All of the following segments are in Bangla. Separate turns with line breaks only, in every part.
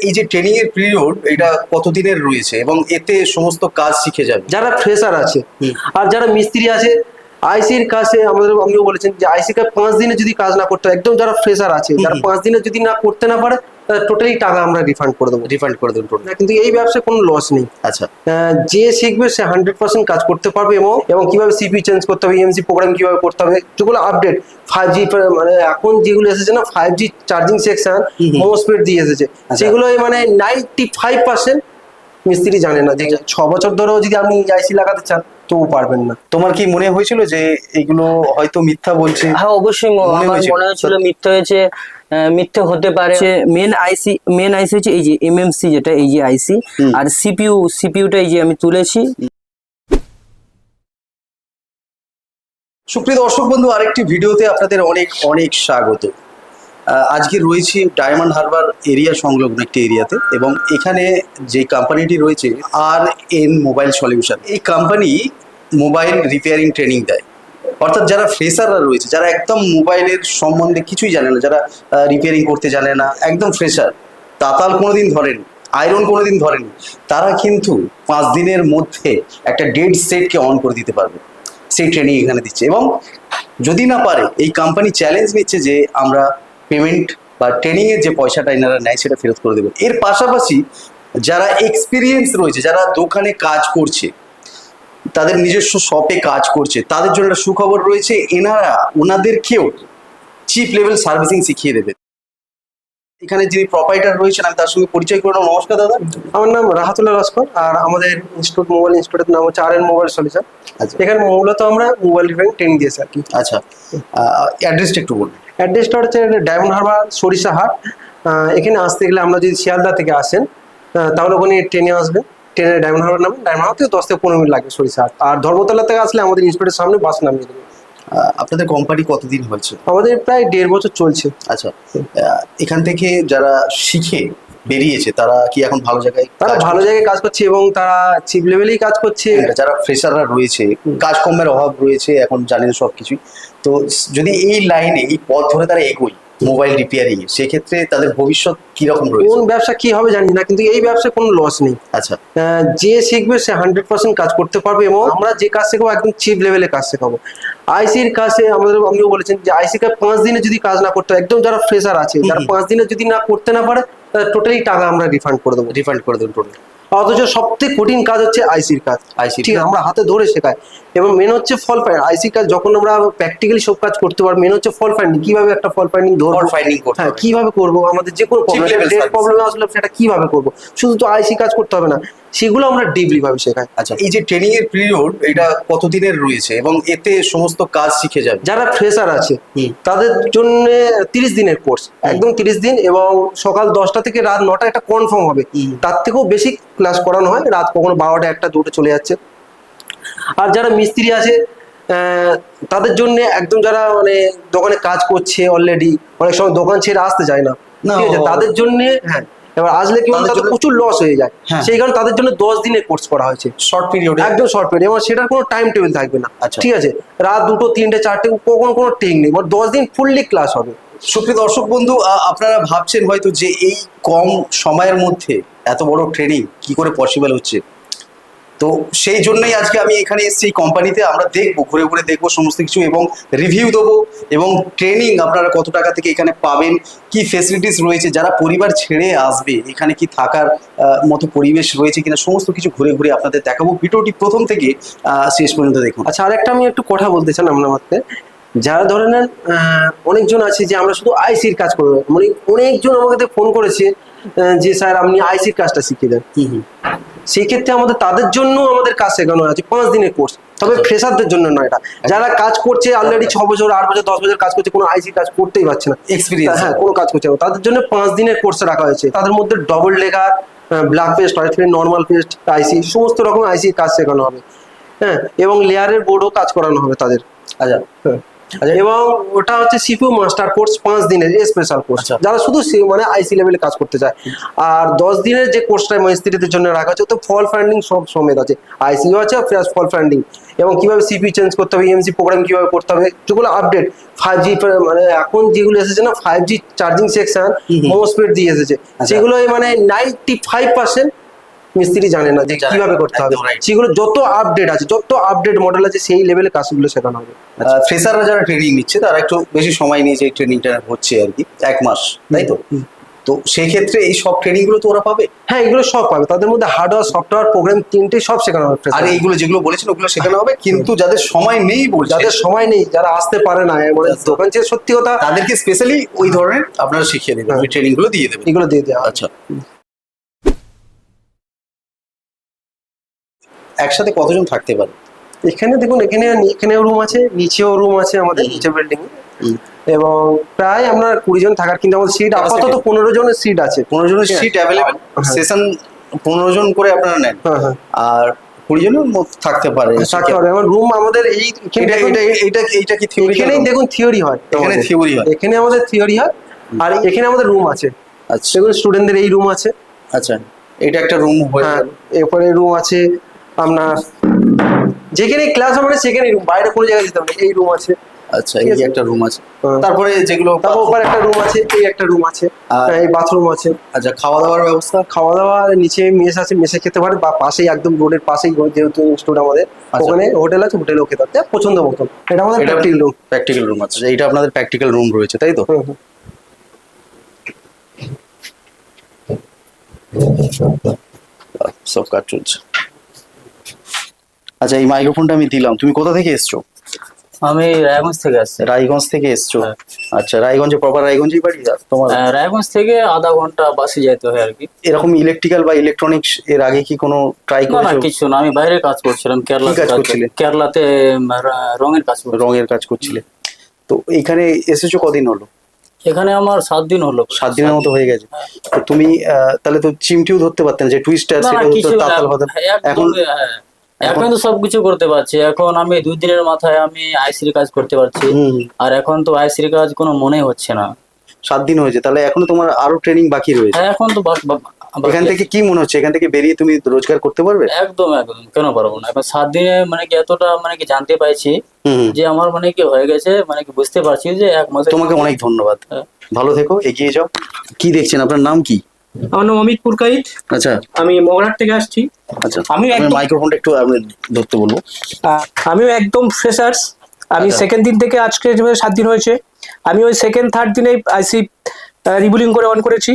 এই যে ট্রেনিং এর পিরিয়ড এটা কতদিনের রয়েছে এবং এতে সমস্ত কাজ শিখে যাবে?
যারা ফ্রেশার আছে আর যারা মিস্ত্রি আছে আইসির কাছে আমাদের আমিও বলেছেন যে আইসি পাঁচ দিনে যদি কাজ না করতে একদম যারা ফ্রেশার আছে যারা পাঁচ দিনে যদি না করতে না পারে টোটালি টাকা আমরা রিফান্ড করে দেবো।
রিফান্ড করে দেবো টোটাল
কিন্তু এই ব্যবসায় কোনো লস নেই।
আচ্ছা।
যে শিখবে সে হান্ড্রেড পার্সেন্ট কাজ করতে পারবে এবং এবং কীভাবে সিপি চেঞ্জ করতে হবে এমসি প্রোগ্রাম কীভাবে করতে হবে যেগুলো আপডেট ফাইভ জি মানে এখন যেগুলো এসেছে না ফাইভ জি চার্জিং সেকশন
হুম।
দিয়ে এসেছে।
আচ্ছা।
সেগুলো মানে নাইনটি ফাইভ পার্সেন্ট মিস্ত্রি জানে না যে ছ বছর ধরেও যদি আপনি আইসি লাগাতে চান তবু পারবেন না।
তোমার কি মনে হয়েছিল যে এগুলো হয়তো মিথ্যা বলছে?
হ্যাঁ অবশ্যই
মনে
আমার
হয়েছিল?
মনে হয়েছিল মিথ্যে হয়েছে মিথ্যে হতে পারে। মেন আইসি মেন আইসি হচ্ছে এই যে এমএমসি যেটা এই যে আইসি আর সিপিইউ সিপিইউটা এই যে আমি তুলেছি।
সুপ্রিয় দর্শক বন্ধু আরেকটি ভিডিওতে আপনাদের অনেক অনেক স্বাগত। আজকে রয়েছি ডায়মন্ড হারবার এরিয়া সংলগ্ন একটি এরিয়াতে এবং এখানে যে কোম্পানিটি রয়েছে আর এন মোবাইল সলিউশন এই কোম্পানি মোবাইল রিপেয়ারিং ট্রেনিং দেয়। অর্থাৎ যারা ফ্রেশাররা রয়েছে, যারা একদম মোবাইলের সম্বন্ধে কিছুই জানে না, যারা রিপেয়ারিং করতে জানে না, একদম ফ্রেশার তাতাল কোনোদিন ধরেনি আয়রন কোনোদিন ধরেনি, তারা কিন্তু পাঁচ দিনের মধ্যে একটা ডেড সেটকে অন করে দিতে পারবে। সেই ট্রেনিং এখানে দিচ্ছে। এবং যদি না পারে, এই কোম্পানি চ্যালেঞ্জ নিচ্ছে যে আমরা পেমেন্ট বা ট্রেনিং এর যে পয়সাটা এনারা নেয়, সেটা ফেরত করে দেবে। এর পাশাপাশি যারা এক্সপিরিয়েন্স রয়েছে, যারা দোকানে কাজ করছে তাদের নিজস্ব শপে কাজ করছে। তাদের জন্য একটা সুখবর রয়েছে এনারা ওনাদেরকেও চিপ লেভেল সার্ভিসিং শিখিয়ে দেবে। এখানে যিনি প্রপাইটার রয়েছেন আমি তার সঙ্গে পরিচয় করে নেব। নমস্কার দাদা।
আমার নাম রাহাতুল্লাহ লস্কর আর আমাদের ইনস্টিটিউট মোবাইল ইনস্টিটিউটের নাম হচ্ছে আর এন মোবাইল সলিউশন এখানে মূলত আমরা মোবাইল রিপেয়ারিং ট্রেনিং দিয়েছি আর কি
আচ্ছা অ্যাড্রেসটা একটু বলুন।
অ্যাড্রেসটা হচ্ছে ডায়মন্ড হারবার সরিষাহাট আহ, এখানে আসতে গেলে আমরা যদি শিয়ালদা থেকে আসেন তাহলে ওখানে ট্রেনে আসবেন। ট্রেনে ডায়মন্ড হারবার নামবেন ডায়মন্ড হারবার থেকে দশ থেকে পনেরো মিনিট লাগবে সরিষাহাট আর ধর্মতলা থেকে আসলে আমাদের ইনস্টিটিউটের সামনে বাস নামিয়ে দেবে।
আপনাদের কোম্পানি কতদিন হয়েছে?
আমাদের প্রায় দেড় বছর চলছে।
আচ্ছা এখান থেকে যারা শিখে বেরিয়েছে তারা কি এখন ভালো জায়গায়
তারা ভালো জায়গায় কাজ করছে এবং তারা চিপ লেভেলেই কাজ করছে।
যারা ফ্রেশাররা রয়েছে কাজকর্মের অভাব রয়েছে এখন জানেন সব কিছুই তো যদি এই লাইনে এই পথ ধরে তারা এগোয় মোবাইল রিপেয়ারিং সেক্ষেত্রে তাদের ভবিষ্যৎ কীরকম রয়েছে?
কোন ব্যবসা কি হবে জানি না কিন্তু এই ব্যবসায় কোনো লস নেই।
আচ্ছা।
যে শিখবে সে হান্ড্রেড পার্সেন্ট কাজ করতে পারবে এবং আমরা যে কাজ শেখাবো একদম চিপ লেভেলে কাজ শেখাবো। আইসির কাছে আমাদের আমিও বলেছেন যে আইসি কাজ পাঁচ দিনে যদি কাজ না করতে একদম যারা ফ্রেশার আছে যারা। পাঁচ দিনে যদি না করতে না পারে টোটালি টাকা আমরা রিফান্ড করে দেবো।
রিফান্ড করে দেবেন টোটাল
অথচ সবথেকে কঠিন কাজ হচ্ছে আইসির কাজ।
আইসি
ঠিক আছে আমরা হাতে ধরে শেখাই। এবং মেন হচ্ছে ফল ফাইন আইসি কাজ যখন আমরা প্র্যাকটিক্যালি সব কাজ করতে পারব মেন হচ্ছে ফল ফাইন্ডিং কীভাবে একটা ফল ফাইন্ডিং ধরবো? হ্যাঁ কীভাবে করব? আমাদের যে কোনো
প্রবলেম.
প্রবলেম আসলে সেটা কীভাবে করব? শুধু তো আইসি কাজ করতে হবে না। সেগুলো আমরা ডিপলি ভাবে শেখাই।
আচ্ছা। এই যে ট্রেনিং এর পিরিয়ড এটা কতদিনের রয়েছে এবং এতে সমস্ত কাজ শিখে যাবে?
যারা ফ্রেশার আছে। তাদের জন্য তিরিশ দিনের কোর্স একদম তিরিশ দিন এবং সকাল দশটা থেকে রাত নটা এটা কনফার্ম হবে। তার থেকেও বেশি ক্লাস করানো হয় রাত কখনো বারোটা একটা দুটো চলে যাচ্ছে। আর যারা মিস্ত্রি আছে তাদের জন্য একদম যারা মানে দোকানে কাজ করছে অলরেডি অনেক সময় দোকান ছেড়ে আসতে চায় না।
না,
ঠিক আছে? তাদের জন্য হ্যাঁ এবার আসলে কি
তাদের
প্রচুর লস হয়ে যায়।
হ্যাঁ।
সেই কারণে তাদের জন্য দশ দিনের কোর্স করা হয়েছে।
শর্ট পিরিয়ড
একদম শর্ট পিরিয়ড এবার সেটার কোনো টাইম টেবিল থাকবে না।
আচ্ছা।
ঠিক আছে? রাত দুটো তিনটে চারটে কখনো কোনো ট্রেন নেই। বা দশ দিন ফুললি ক্লাস হবে।
সুপ্রিয় দর্শক বন্ধু আপনারা ভাবছেন হয়তো যে এই কম সময়ের মধ্যে এত বড় ট্রেনিং কি করে পসিবল হচ্ছে? তো সেই জন্যই আজকে আমি এখানে এসেছি এই কোম্পানিতে আমরা দেখব ঘুরে ঘুরে দেখব সমস্ত কিছু এবং রিভিউ দেবো এবং ট্রেনিং আপনারা কত টাকা থেকে এখানে পাবেন কি ফেসিলিটিস রয়েছে যারা পরিবার ছেড়ে আসবে এখানে কি থাকার মতো পরিবেশ রয়েছে কিনা সমস্ত কিছু ঘুরে ঘুরে আপনাদের দেখাবো। ভিডিওটি প্রথম থেকে শেষ পর্যন্ত দেখুন।
আচ্ছা আরেকটা আমি একটু কথা বলতে চান আপনার মধ্যে। যারা ধরে নেন আহ, অনেকজন আছে যে আমরা শুধু আইসির কাজ করব মানে অনেকজন আমাকে ফোন করেছে যে স্যার আপনি আইসির কাজটা শিখিয়ে দেন। সেই ক্ষেত্রে আমাদের তাদের জন্য আমাদের কাজ শেখানো আছে পাঁচ দিনের কোর্স তবে
আচ্ছা।
ফ্রেশারদের জন্য নয় এটা। যারা কাজ করছে অলরেডি ছ বছর আট বছর দশ বছর কাজ করছে কোনো আইসি কাজ করতেই পারছে না।
এক্সপিরিয়েন্স
হ্যাঁ কোনো কাজ করছে না। তাদের জন্য পাঁচ দিনের কোর্স রাখা হয়েছে। তাদের মধ্যে double lacquer black paste white paste normal paste IC সমস্ত রকম আইসি কাজ শেখানো হবে। হ্যাঁ এবং লেয়ারের বোর্ডও কাজ করানো হবে তাদের।
আচ্ছা।
হ্যাঁ।
আচ্ছা।
এবং ওটা হচ্ছে সিপিউ মাস্টার কোর্স পাঁচ দিনের স্পেশাল কোর্স
আচ্ছা।
যারা শুধু মানে আইসি লেভেলে কাজ করতে চায়। আর দশ দিনের যে কোর্সটা মিস্ত্রিদের জন্য রাখা আছে ওতে ফল ফান্ডিং সব সমেত আছে। আইসিও আছে প্লাস ফল ফান্ডিং এবং কীভাবে সিপি চেঞ্জ করতে হবে ইএমসি প্রোগ্রাম কীভাবে করতে হবে যেগুলো আপডেট ফাইভ জি মানে এখন যেগুলো এসেছে না five G charging section MOSFET দিয়ে এসেছে।
আচ্ছা।
সেগুলো মানে নাইনটি ফাইভ পার্সেন্ট মিস্ত্রি জানে না যে কীভাবে করতে হবে. সেগুলো যত আপডেট আছে যত আপডেট মডেল আছে সেই লেভেলে কাজগুলো শেখানো হবে।
ফ্রেশাররা যারা ট্রেনিং নিচ্ছে তারা একটু বেশি সময় নিয়ে যে ট্রেনিংটা হচ্ছে আর কি এক মাস তাই তো? তো সেই ক্ষেত্রে এই সব ট্রেনিংগুলো তো ওরা পাবে?
হ্যাঁ এগুলো সব পাবে। তাদের মধ্যে হার্ডওয়্যার সফটওয়্যার প্রোগ্রাম তিনটে সব শেখানো হবে
আর এইগুলো যেগুলো বলেছেন ওগুলো শেখানো হবে কিন্তু যাদের সময় নেই বলছে।
যাদের সময় নেই যারা আসতে পারে না মানে দোকান চেয়ে সত্যি কথা
তাদেরকে স্পেশালি ওই ধরনের আপনারা শিখিয়ে দেবেন
হ্যাঁ।
ওই ট্রেনিংগুলো দিয়ে দেবেন।
এগুলো দিয়ে দেওয়া
আচ্ছা। একসাথে কতজন থাকতে পারে?
এখানে দেখুন এখানে এখানেও রুম আছে নিচেও রুম আছে আমাদের নিচে বিল্ডিং এবং প্রায় আমরা কুড়ি জন থাকার কিন্তু আমাদের সিট আপাতত
Capacity?
পনেরো জনের সিট আছে।
পনেরো জনের সিট অ্যাভেলেবেল। সেশন পনেরো জন করে আপনারা নেন।
হ্যাঁ হ্যাঁ।
আর কুড়ি জনের থাকতে পারে।
থাকতে পারে। আমার রুম আমাদের এই
এটা এটা এটা কি থিওরি
এখানেই দেখুন থিওরি হয়।
এখানে থিওরি হয়।
এখানে আমাদের থিওরি হয়। আর এখানে আমাদের রুম আছে।
আচ্ছা।
সেগুলো স্টুডেন্টদের এই রুম আছে।
আচ্ছা। এটা একটা রুম হয়ে
হ্যাঁ। এরপরে রুম আছে আপনার যেখানে ক্লাস হবে সেখানে রুম বাইরে কোনো জায়গায় যেতে হবে এই রুম আছে।
আচ্ছা এই। একটা রুম আছে।
হ্যাঁ।
তারপরে যেগুলো
তারপর ওপরে একটা রুম আছে এই একটা রুম আছে
আর-
এই বাথরুম আছে।
আচ্ছা খাওয়া দাওয়ার ব্যবস্থা?
খাওয়া দাওয়া নিচে মেস আছে মেসে খেতে পারে বা পাশেই একদম রোডের পাশেই যেহেতু ইনস্টিটিউট আমাদের
আচ্ছা।
ওখানে হোটেল আছে হোটেলেও খেতে পারে। পছন্দ মতন। এটা আমাদের
এটা
প্র্যাকটিক্যাল রুম
প্র্যাকটিক্যাল রুম আছে। এইটা আপনাদের প্র্যাকটিক্যাল রুম রয়েছে তাই তো? সব কাজ চলছে। আচ্ছা এই মাইক্রোফোনটা আমি দিলাম। তুমি কোথা থেকে এসছো?
আমি রায়গঞ্জ থেকে আসছি।
রায়গঞ্জ থেকে এসছো?
হ্যাঁ।
আচ্ছা রায়গঞ্জে প্রপার রায়গঞ্জেই বাড়ি? তোমার?
রায়গঞ্জ থেকে আধা ঘণ্টা বাসে যেতে হয় আর কি।
এরকম ইলেকট্রিক্যাল বা ইলেকট্রনিক্স এর আগে কি কোনো ট্রাই
না না কিছু না আমি বাইরে কাজ করছিলাম কেরালাতে
কাজ করছিলে?
কর- কেরালাতে রঙের কাজ করছি।
রঙের কাজ করছিলে। তো এখানে এসেছ কদিন হলো?
এখানে আমার সাত দিন হলো।
সাত দিনের মতো হয়ে গেছে। তো তুমি তাহলে তো চিমটিও ধরতে পারতেন যে টুইস্টার
না না
সেটা তো তাতাল হতো এখন
এখন তো সবকিছু করতে পারছি। এখন আমি দুই দিনের মাথায় আমি আইসির কাজ করতে পারছি। আর এখন তো আইসির কাজ কোনো মনে হচ্ছে না।
সাত দিন হয়েছে। তাহলে এখনও তোমার আরও ট্রেনিং বাকি রয়েছে?
হ্যাঁ, এখন তো
এখান থেকে কি মনে হচ্ছে? এখান থেকে বেরিয়ে তুমি রোজগার করতে পারবে?
একদম একদম। কেন পারব না? এখন সাত দিনে মানে কি এতটা মানে কি জানতে
হুম।
যে আমার মানে কি হয়ে গেছে মানে কি বুঝতে পারছি যে এক মাসে
তোমাকে অনেক ধন্যবাদ।
হ্যাঁ।
ভালো থেকো এগিয়ে যাও। কি দেখছেন? আপনার নাম কি?
আমার নাম অমিত পুরকাইত।
আচ্ছা।
আমি মগরাট থেকে আসছি।
আচ্ছা
আমি
মাইক্রোফোনটা একটু আমি ধরতে বলব
আমিও একদম ফ্রেশার্স আমি
আচ্ছা।
সেকেন্ড দিন থেকে আজকে সাত দিন হয়েছে আমি ওই সেকেন্ড থার্ড দিনে আইসি রিবুলিং করে অন করেছি।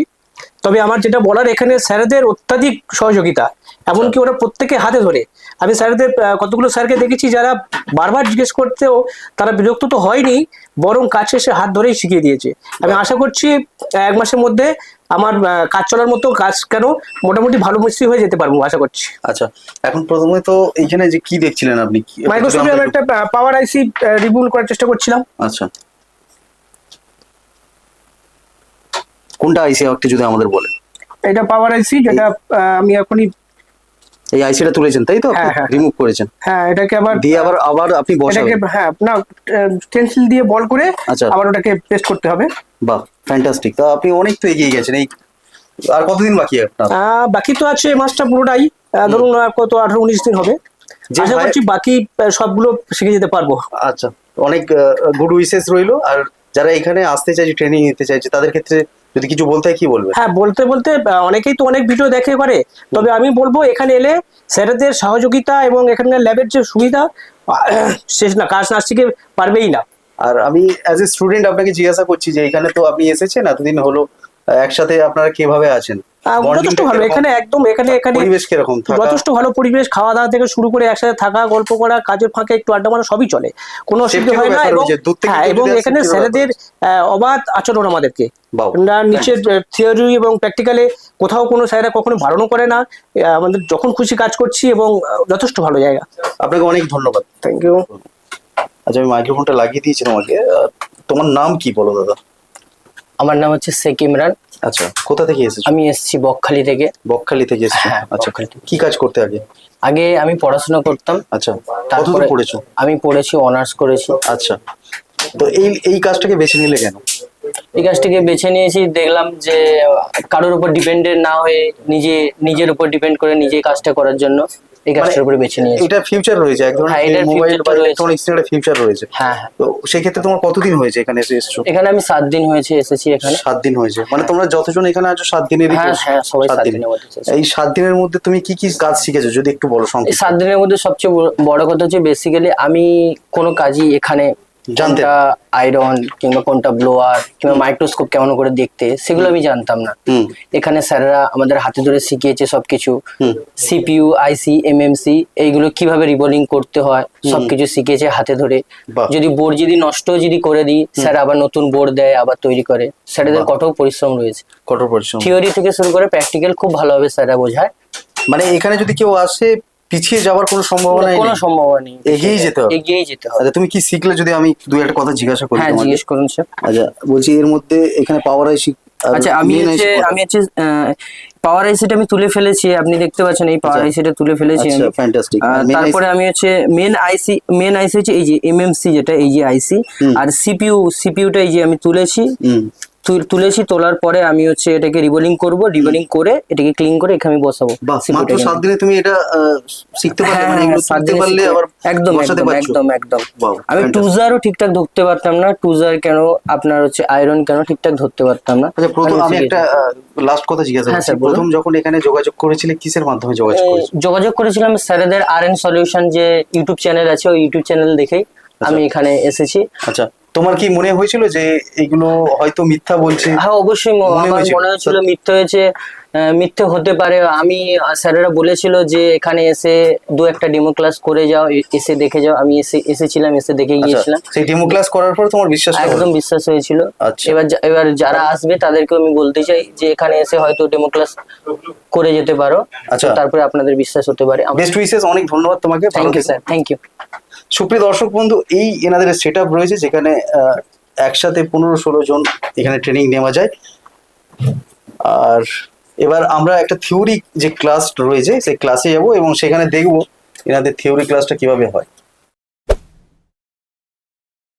তবে আমার যেটা বলার এখানে স্যারেদের অত্যাধিক সহযোগিতা এমনকি ওরা প্রত্যেকে হাতে ধরে। আমি স্যারেদের কতগুলো স্যারকে দেখেছি যারা বারবার জিজ্ঞেস করতেও তারা বিরক্ত তো হয়নি বরং কাজ শেষে হাত ধরেই শিখিয়ে দিয়েছে। আমি আশা করছি এক মাসের মধ্যে আমার কাজ চলার মতো কাজ কেন মোটামুটি ভালো মিস্ত্রি হয়ে যেতে পারব আশা করছি।
আচ্ছা এখন প্রথমে তো এইখানে যে কি দেখছিলেন আপনি?
মাইক্রোসফটে আমি একটা পাওয়ার আইসি রিমুভ করার চেষ্টা করছিলাম।
আচ্ছা। কোনটা আইসি একটু যদি আমাদের বলেন।
এটা পাওয়ার আইসি যেটা আমি এখনই
এই আইসিটা তুলেছেন তাই তো?
হ্যাঁ, হ্যাঁ।
রিমুভ করেছেন।
হ্যাঁ এটাকে আবার
দিয়ে আবার আবার আপনি
এটাকে
বসাবেন
হ্যাঁ না স্টেনসিল দিয়ে বল করে
আচ্ছা।
আবার ওটাকে পেস্ট করতে হবে।
বাহ ফ্যান্টাস্টিক তা আপনি অনেক তো এগিয়ে গেছেন এই আর কতদিন বাকি আপনার?
বাকি তো আছে এই মাসটা পুরোটাই। ধরুন আর কত আঠারো উনিশ দিন হবে। আশা করছি বাকি সবগুলো শিখে যেতে পারব।
আচ্ছা অনেক গুড উইসেস রইল। আর যারা এখানে আসতে চাইছে ট্রেনিং নিতে চাইছে তাদের ক্ষেত্রে যদি কিছু বলতে হয় কি বলবে?
হ্যাঁ বলতে বলতে অনেকেই তো অনেক ভিডিও দেখে করে। তবে আমি বলব এখানে এলে স্যারদের সহযোগিতা এবং এখানকার ল্যাবের যে সুবিধা শেষ না কাজ না শিখে পারবেই না।
আর আমি অ্যাজ এ স্টুডেন্ট আপনাকে জিজ্ঞাসা করছি যে এখানে তো আপনি এসেছেন এতদিন হলো। একসাথে আপনারা কীভাবে আছেন?
যথেষ্ট ভালো। এখানে একদম এখানে এখানে
পরিবেশ কীরকম
যথেষ্ট ভালো পরিবেশ খাওয়া দাওয়া থেকে শুরু করে একসাথে থাকা গল্প করা কাজের ফাঁকে একটু আড্ডা মারা সবই চলে। কোনো অসুবিধা হয় না এবং হ্যাঁ এখানে স্যারেদের অবাধ আচরণ আমাদেরকে। না নিচের থিওরি এবং প্র্যাকটিক্যালে কোথাও কোনো স্যারেরা কখনো বারণও করে না। আমাদের যখন খুশি কাজ করছি এবং যথেষ্ট ভালো জায়গা।
আপনাকে অনেক ধন্যবাদ।
থ্যাংক ইউ
আচ্ছা আমি মাইক্রোফোনটা লাগিয়ে দিয়েছি তোমাকে তোমার নাম কি বলো দাদা?
আমার নাম হচ্ছে শেখ ইমরান।
আচ্ছা কোথা থেকে এসেছ?
আমি এসেছি বকখালি থেকে।
বকখালি থেকে এসেছ?
হ্যাঁ,
আচ্ছা। কি কাজ করতে আগে?
আগে আমি পড়াশোনা করতাম।
আচ্ছা কতদূর
তারপরে
পড়েছো?
আমি পড়েছি অনার্স করেছি।
আচ্ছা তো এই এই কাজটাকে বেছে নিলে কেন?
এই কাজটিকে বেছে নিয়েছি দেখলাম যে কারোর উপর ডিপেন্ডেন্ট না হয়ে নিজে নিজের উপর ডিপেন্ড করে নিজে কাজটা করার জন্য এই কাজটার উপরে বেছে নিয়েছি।
এটা ফিউচার রয়েছে এক
হ্যাঁ,
ধরনের মোবাইল বা ইলেকট্রনিক্স এর ফিউচার রয়েছে।
হ্যাঁ হ্যাঁ।
তো তোমার কতদিন হয়েছে এখানে
আমি সাত দিন হয়েছে এসেছি এখানে।
সাত দিন হয়েছে। মানে তোমরা যতজন এখানে আছো সাত দিনেরই
হ্যাঁ হ্যাঁ সবাই দিনের। মধ্যে
এই সাত দিনের মধ্যে তুমি কি কি কাজ শিখেছো যদি একটু বলো সংক্ষেপে?
দিনের মধ্যে সবচেয়ে বড়- কথা হচ্ছে বেসিক্যালি আমি কোনো কাজই এখানে কোনটা আয়রন কিংবা কোনটা ব্লোয়ার কিংবা মাইক্রোস্কোপ কেমন করে দেখতে সেগুলো আমি জানতাম না। এখানে স্যাররা আমাদের হাতে ধরে শিখিয়েছে সবকিছু। সিপিইউ আইসি এমএমসি এইগুলো কীভাবে রিবোলিং করতে হয় সবকিছু শিখিয়েছে হাতে ধরে। যদি বোর্ড যদি নষ্ট যদি করে দিই স্যার আবার নতুন বোর্ড দেয় আবার তৈরি করে। স্যারেদের কঠোর পরিশ্রম রয়েছে।
কঠোর পরিশ্রম।
থিওরি থেকে শুরু করে প্র্যাকটিক্যাল খুব ভালোভাবে স্যাররা বোঝায়।
মানে এখানে যদি কেউ আসে পিছিয়ে যাওয়ার কোনো সম্ভাবনা
কোনো
নেই।
সম্ভাবনা নেই।
এগিয়েই যেতে হবে।
এগিয়েই যেতে হবে।
আচ্ছা তুমি কি শিখলে যদি আমি দুই একটা কথা জিজ্ঞাসা করি
হ্যাঁ জিজ্ঞেস করুন স্যার।
আচ্ছা বলছি এর মধ্যে এখানে পাওয়ার আইসি
আচ্ছা আমি হচ্ছে আমি হচ্ছে পাওয়ার আইসিটা আমি তুলে ফেলেছি আপনি দেখতে পাচ্ছেন এই পাওয়ার
আচ্ছা।
আইসিটা তুলে ফেলেছি
আচ্ছা ফ্যান্টাস্টিক
আর তারপরে আমি হচ্ছে মেন আইসি মেন আইসি হচ্ছে এই যে এমএমসি যেটা এই যে আইসি। আর সিপিইউ সিপিইউটা এই যে আমি তুলেছি। তুলেছি তোলার পরে আমি হচ্ছে এটাকে রিবোলিং করব রিবোলিং করে এটাকে ক্লিন করে এখানে আমি বসাবো।
মাত্র
টাকে।
সাত দিনে তুমি এটা শিখতে পারলে
হ্যাঁ,
মানে এগুলো শিখতে পারলে আবার
একদম একদম একদম আমি টুজারও ঠিকঠাক ধরতে পারতাম না টুজার কেন আপনার হচ্ছে আয়রন কেন ঠিকঠাক ধরতে পারতাম না।
আচ্ছা প্রথম
আমি
একটা লাস্ট কথা জিজ্ঞাসা
হ্যাঁ,
করছি। প্রথম যখন এখানে যোগাযোগ করেছিলে কিসের মাধ্যমে যোগাযোগ করেছিলে?
যোগাযোগ করেছিলাম স্যারেদের আর এন সলিউশন যে ইউটিউব চ্যানেল আছে ওই ইউটিউব চ্যানেল দেখেই আমি এখানে এসেছি।
আচ্ছা। তোমার কি মনে হয়েছিল যে এগুলো হয়তো মিথ্যা বলছে?
হ্যাঁ অবশ্যই
মনে
আমার
হয়েছিল?
মনে হয়েছিল। মিথ্যে হয়েছে মিথ্যে হতে পারে। আমি স্যারেরা বলেছিল যে এখানে এসে দু একটা ডেমো ক্লাস করে যাও এসে দেখে যাও। আমি এসে এসেছিলাম এসে দেখে
আচ্ছা,
গিয়েছিলাম।
সেই ডেমো ক্লাস করার পর তোমার বিশ্বাস
একদম বিশ্বাস হয়েছিল।
আচ্ছা।
এবার এবার যারা আসবে তাদেরকেও আমি বলতে চাই যে এখানে এসে হয়তো ডেমো ক্লাস করে যেতে পারো।
আচ্ছা।
তারপরে আপনাদের বিশ্বাস হতে পারে।
বেস্ট উইসেস অনেক ধন্যবাদ তোমাকে।
Thank you sir thank you
সুপ্রিয় দর্শক বন্ধু এই এনাদের সেট আপ রয়েছে যেখানে আহ, একসাথে পনেরো ষোলো জন এখানে ট্রেনিং নেওয়া যায়। আর এবার আমরা একটা থিওরি যে ক্লাস রয়েছে সেই ক্লাসে যাব এবং সেখানে দেখব এনাদের থিওরি ক্লাসটা কীভাবে হয়।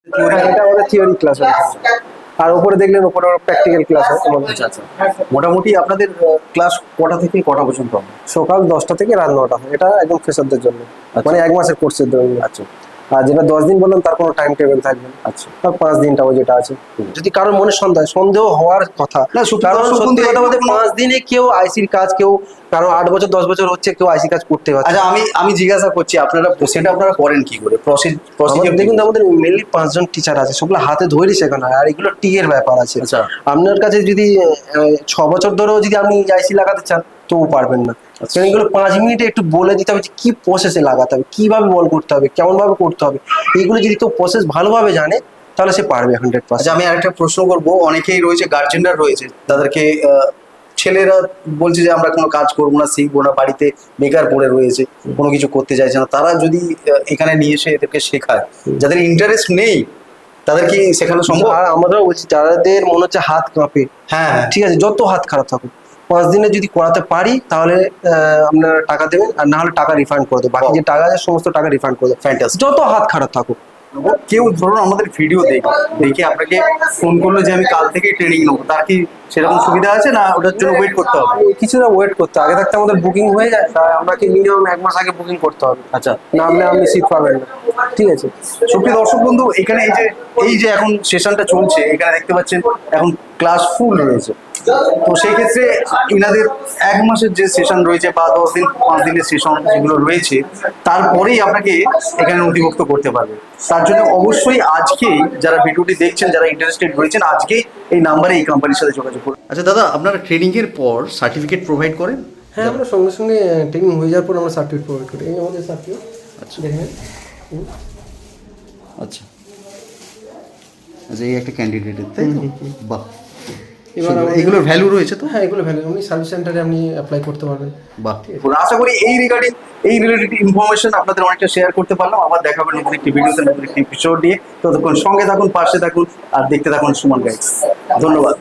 এটা আমাদের থিওরি ক্লাস আর উপরে দেখলেন উপরে প্র্যাকটিক্যাল ক্লাস হয়।
মোটামুটি আপনাদের ক্লাস কটা থেকে কটা পর্যন্ত হবে?
সকাল দশটা থেকে রাত নটা এটা একদম ফ্রেশারদের জন্য। মানে এক মাসের কোর্সের জন্য।
আচ্ছা।
আর যেটা দশ দিন বললাম তার কোনো টাইম টেবিল থাকবে।
আচ্ছা।
আর পাঁচ দিনটাও যেটা আছে। যদি কারোর মনে সন্দেহ সন্দেহ হওয়ার কথা কারণ সত্যি কথা বলতে পাঁচ দিনে কেউ আইসির কাজ কেউ কারণ আট বছর দশ বছর হচ্ছে কেউ আইসি কাজ করতে পারছে
আচ্ছা আমি আমি জিজ্ঞাসা করছি আপনারা সেটা আপনারা করেন কি করে?
আমাদের দেখুন আমাদের মেনলি পাঁচজন টিচার আছে সবগুলো হাতে ধরেই শেখানো হয় আর এগুলো টি এর ব্যাপার আছে।
আচ্ছা।
আপনার কাছে যদি ছ বছর ধরেও যদি আপনি আইসি লাগাতে চান তবু পারবেন না। কারণ এগুলো পাঁচ মিনিটে একটু বলে দিতে হবে যে কি প্রসেসে লাগাতে হবে কীভাবে বল করতে হবে কেমনভাবে করতে হবে এইগুলো যদি কেউ প্রসেস ভালোভাবে জানে তাহলে সে পারবে হান্ড্রেড
আচ্ছা
পার্সেন্ট
আমি আরেকটা প্রশ্ন করব। অনেকেই রয়েছে গার্জেনরা রয়েছে তাদেরকে ছেলেরা বলছে যে আমরা কোনো কাজ করব না শিখব না বাড়িতে বেকার পড়ে রয়েছে কোনো কিছু করতে চাইছে না। তারা যদি এখানে নিয়ে এসে এদেরকে শেখায় যাদের ইন্টারেস্ট নেই তাদের কি শেখানো সম্ভব?
আর আমরাও বলছি যাদের মনে হচ্ছে হাত কাঁপে
হ্যাঁ হ্যাঁ।
ঠিক আছে যত হাত খারাপ থাকুক। পাঁচ দিনে যদি করাতে পারি তাহলে আপনারা টাকা দেবেন আর না হলে টাকা রিফান্ড করে দেবো বাকি যে টাকা আছে সমস্ত টাকা রিফান্ড করে দেবো
ফ্যান্টাস্টিক
যত হাত খারাপ থাকুক।
কেউ ধরুন আমাদের ভিডিও দেখে দেখে আপনাকে ফোন করল যে আমি কাল থেকে ট্রেনিং নেব। তার কি সেরকম সুবিধা আছে না ওটার জন্য ওয়েট করতে হবে?
কিছুটা ওয়েট করতে আগে থাকতে আমাদের বুকিং হয়ে যায় তাই আপনাকে মিনিমাম এক মাস আগে বুকিং করতে হবে।
আচ্ছা।
না হলে আপনি সিট পাবেন না। ঠিক আছে?
সুপ্রিয় দর্শক বন্ধু এখানে এই যে এই যে এখন সেশনটা চলছে এখানে দেখতে পাচ্ছেন এখন ক্লাস ফুল রয়েছে। তো সেই ক্ষেত্রে ইনাদের এক মাসের যে সেশন রয়েছে বা দশ দিন পাঁচ দিনের সেশন যেগুলো রয়েছে তারপরেই আপনাকে এখানে নথিভুক্ত করতে পারবে। তার জন্য অবশ্যই আজকেই যারা ভিডিওটি দেখছেন যারা ইন্টারেস্টেড রয়েছেন আজকেই এই নাম্বারে এই কোম্পানির সাথে যোগাযোগ করুন। আচ্ছা দাদা আপনারা ট্রেনিং এর পর সার্টিফিকেট প্রোভাইড করেন?
হ্যাঁ আমরা সঙ্গে সঙ্গে ট্রেনিং হয়ে যাওয়ার পর আমরা সার্টিফিকেট প্রোভাইড করি। এই আমাদের সার্টিফিকেট
আচ্ছা।
দেখেন।
আচ্ছা। আচ্ছা এই একটা ক্যান্ডিডেটের তাই তো? বাহ।
এবার।
এগুলোর ভ্যালু রয়েছে তো?
হ্যাঁ এগুলো ভ্যালু আপনি সার্ভিস সেন্টারে আপনি অ্যাপ্লাই করতে পারবেন।
বাহ। আশা করি এই রিগার্ডিং এই রিলেটেড ইনফরমেশন আপনাদের অনেকটা শেয়ার করতে পারলাম। আবার দেখা হবে নতুন একটি ভিডিওতে নতুন একটি এপিসোড নিয়ে। ততক্ষণ সঙ্গে থাকুন পাশে থাকুন আর দেখতে থাকুন সুমন গাইড ধন্যবাদ।